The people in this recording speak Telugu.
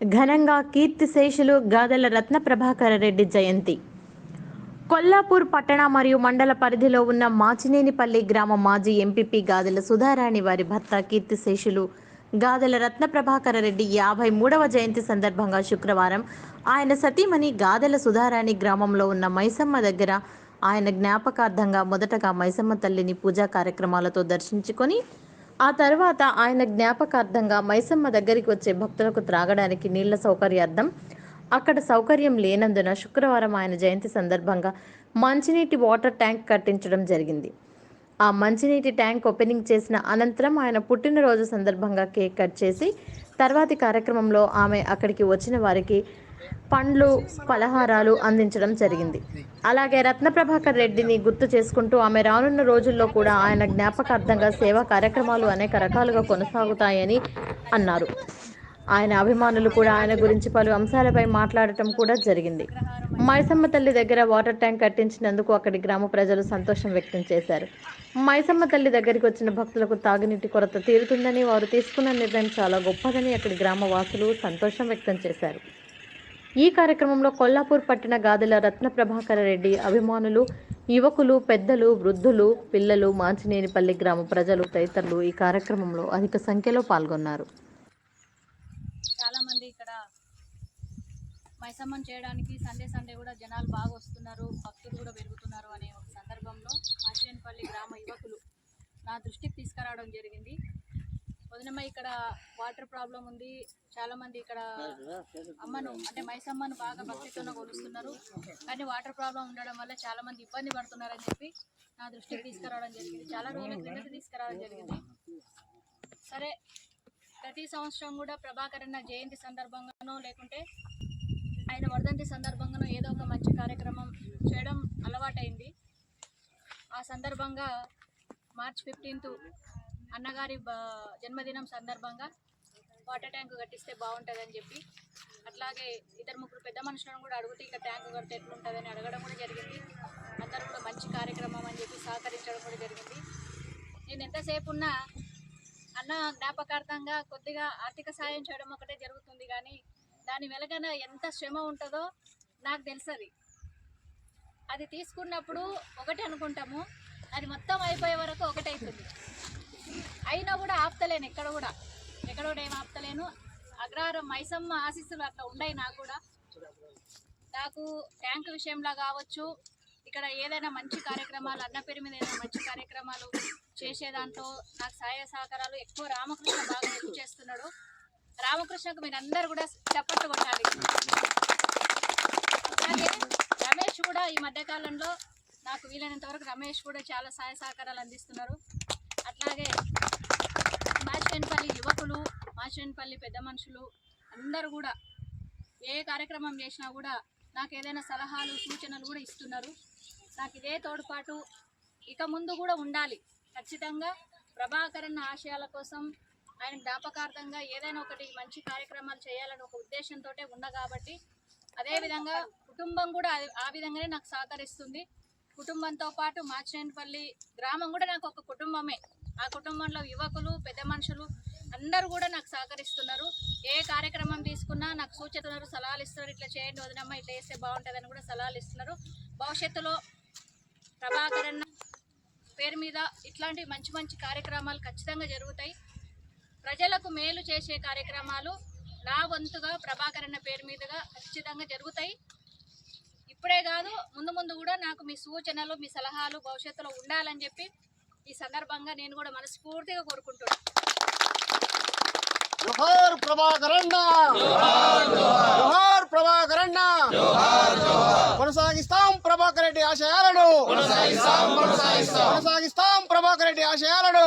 ఘనంగా కీర్తిశేషులు గాదెల రత్న ప్రభాకర రెడ్డి జయంతి. కొల్లాపూర్ పట్టణ మరియు మండల పరిధిలో ఉన్న మాచినేనిపల్లి గ్రామ మాజీ ఎంపీపీ గాదెల సుధారాణి వారి భర్త కీర్తిశేషులు గాదెల రత్న ప్రభాకర రెడ్డి యాభై మూడవ జయంతి సందర్భంగా శుక్రవారం ఆయన సతీమణి గాదెల సుధారాణి గ్రామంలో ఉన్న మైసమ్మ దగ్గర ఆయన జ్ఞాపకార్థంగా మొదటగా మైసమ్మ తల్లిని పూజా కార్యక్రమాలతో దర్శించుకొని ఆ తర్వాత ఆయన జ్ఞాపకార్థంగా మైసమ్మ దగ్గరికి వచ్చే భక్తులకు త్రాగడానికి నీళ్ళ సౌకర్యార్థం అక్కడ సౌకర్యం లేనందున శుక్రవారం ఆయన జయంతి సందర్భంగా మంచినీటి వాటర్ ట్యాంక్ కట్టించడం జరిగింది. ఆ మంచినీటి ట్యాంక్ ఓపెనింగ్ చేసిన అనంతరం ఆయన పుట్టినరోజు సందర్భంగా కేక్ కట్ చేసి తర్వాతి కార్యక్రమంలో ఆమె అక్కడికి వచ్చిన వారికి పండ్లు పలహారాలు అందించడం జరిగింది. అలాగే రత్న ప్రభాకర్ రెడ్డిని గుర్తు చేసుకుంటూ ఆమె రానున్న రోజుల్లో కూడా ఆయన జ్ఞాపకార్థంగా సేవా కార్యక్రమాలు అనేక రకాలుగా కొనసాగుతాయని అన్నారు. ఆయన అభిమానులు కూడా ఆయన గురించి పలు అంశాలపై మాట్లాడటం కూడా జరిగింది. మైసమ్మ తల్లి దగ్గర వాటర్ ట్యాంక్ కట్టించినందుకు అక్కడి గ్రామ ప్రజలు సంతోషం వ్యక్తం చేశారు. మైసమ్మ తల్లి దగ్గరికి వచ్చిన భక్తులకు తాగునీటి కొరత తీరుతుందని వారు తీసుకున్న నిర్ణయం చాలా గొప్పదని అక్కడి గ్రామ వాసులు సంతోషం వ్యక్తం చేశారు. ఈ కార్యక్రమంలో కొల్లాపూర్ పట్టణ గాదెల రత్న ప్రభాకర రెడ్డి అభిమానులు యువకులు పెద్దలు వృద్ధులు పిల్లలు మాంచినేనిపల్లి గ్రామ ప్రజలు తదితరులు ఈ కార్యక్రమంలో అధిక సంఖ్యలో పాల్గొన్నారు. చాలామంది ఇక్కడ మైసమ్మం చేయడానికి సండే సండే కూడా జనాలు బాగా వస్తున్నారు భక్తులు కూడా పెరుగుతున్నారు అనే ఒక సందర్భంలో మాచేనపల్లి గ్రామ యువకులు నా దృష్టికి తీసుకురావడం జరిగింది. వదినమ్మ ఇక్కడ వాటర్ ప్రాబ్లం ఉంది చాలా మంది ఇక్కడ అమ్మను అంటే మైసమ్మను బాగా భక్తితోనే కొలుస్తున్నారు. కానీ వాటర్ ప్రాబ్లం ఉండడం వల్ల చాలా మంది ఇబ్బంది పడుతున్నారని చెప్పి నా దృష్టికి తీసుకురావడం జరిగింది. చాలా రోజుల క్రిందట తీసుకురావడం జరిగింది. సరే ప్రతి సంవత్సరం కూడా ప్రభాకర్ అన్న జయంతి సందర్భంగానో లేకుంటే ఆయన వర్ధంతి సందర్భంగానో ఏదో ఒక మంచి కార్యక్రమం చేయడం అలవాటైంది. ఆ సందర్భంగా మార్చ్ ఫిఫ్టీన్త్ అన్నగారి జన్మదినం సందర్భంగా వాటర్ ట్యాంక్ కట్టిస్తే బాగుంటుందని చెప్పి అట్లాగే ఇద్దరు ముగ్గురు పెద్ద మనుషులను కూడా అడిగితే ఇక ట్యాంక్ కడితే ఎట్లుంటుందని అడగడం కూడా జరిగింది. అందరూ కూడా మంచి కార్యక్రమం అని చెప్పి సహకరించడం కూడా జరిగింది. నేను ఎంతసేపు ఉన్నా అన్న జ్ఞాపకార్థంగా కొద్దిగా ఆర్థిక సాయం చేయడం ఒకటే జరుగుతుంది కానీ దాని వెలగన ఎంత శ్రమ ఉంటుందో నాకు తెలుసది. అది తీసుకున్నప్పుడు ఒకటి అనుకుంటాము అది మొత్తం అయిపోయే వరకు ఒకటైతుంది. అయినా కూడా ఆపుతలేను ఎక్కడ కూడా. ఎక్కడ ఆపుతలేను. అగ్రహారం మైసమ్మ ఆశీస్సులు అట్లా ఉన్నాయి నాకు కూడా. నాకు ట్యాంక్ విషయంలో కావచ్చు ఇక్కడ ఏదైనా మంచి కార్యక్రమాలు అన్న పేరు మీద ఏదైనా మంచి కార్యక్రమాలు చేసే దాంట్లో నాకు సహాయ సహకారాలు ఎక్కువ రామకృష్ణ బాగా హెల్ప్ చేస్తున్నాడు. రామకృష్ణకు మీరు అందరు కూడా చప్పట్లు కొట్టాలి. అలాగే రమేష్ కూడా ఈ మధ్యకాలంలో నాకు వీలైనంత వరకు రమేష్ కూడా చాలా సహాయ సహకారాలు అందిస్తున్నారు అట్లాగే మాచినేనిపల్లి యువకులు పెద్ద మనుషులు అందరూ కూడా ఏ కార్యక్రమం చేసినా కూడా నాకు ఏదైనా సలహాలు సూచనలు కూడా ఇస్తున్నారు. నాకు ఇదే తోడ్పాటు ఇక ముందు కూడా ఉండాలి. ఖచ్చితంగా ప్రభాకరణ ఆశయాల కోసం ఆయన జ్ఞాపకార్థంగా ఏదైనా ఒకటి మంచి కార్యక్రమాలు చేయాలని ఒక ఉద్దేశంతో ఉన్నా కాబట్టి అదేవిధంగా కుటుంబం కూడా ఆ విధంగానే నాకు సహకరిస్తుంది. కుటుంబంతో పాటు మాచినేనిపల్లి గ్రామం కూడా నాకు ఒక కుటుంబమే. ఆ కుటుంబంలో యువకులు పెద్ద మనుషులు అందరూ కూడా నాకు సహకరిస్తున్నారు. ఏ కార్యక్రమం తీసుకున్నా నాకు సూచిస్తున్నారు సలహాలు ఇస్తున్నారు. ఇట్లా చేయండి వదినమ్మ ఇట్లా చేస్తే బాగుంటుందని కూడా సలహాలు ఇస్తున్నారు. భవిష్యత్తులో ప్రభాకరన్న పేరు మీద ఇట్లాంటి మంచి మంచి కార్యక్రమాలు ఖచ్చితంగా జరుగుతాయి. ప్రజలకు మేలు చేసే కార్యక్రమాలు నా వంతుగా ప్రభాకరన్న పేరు మీదుగా ఖచ్చితంగా జరుగుతాయి. ఇప్పుడే కాదు ముందు ముందు కూడా నాకు మీ సూచనలు మీ సలహాలు భవిష్యత్తులో ఉండాలని చెప్పి ఈ సందర్భంగా నేను కూడా మనస్ఫూర్తిగా కోరుకుంటున్నాను. జోహార్ ప్రభాకరన్న జోహార్ ప్రభాకరన్న కొనసాగిస్తాం ప్రభాకర్ రెడ్డి ఆశయాలను. కొనసాగిస్తాం ప్రభాకర్ రెడ్డి ఆశయాలను.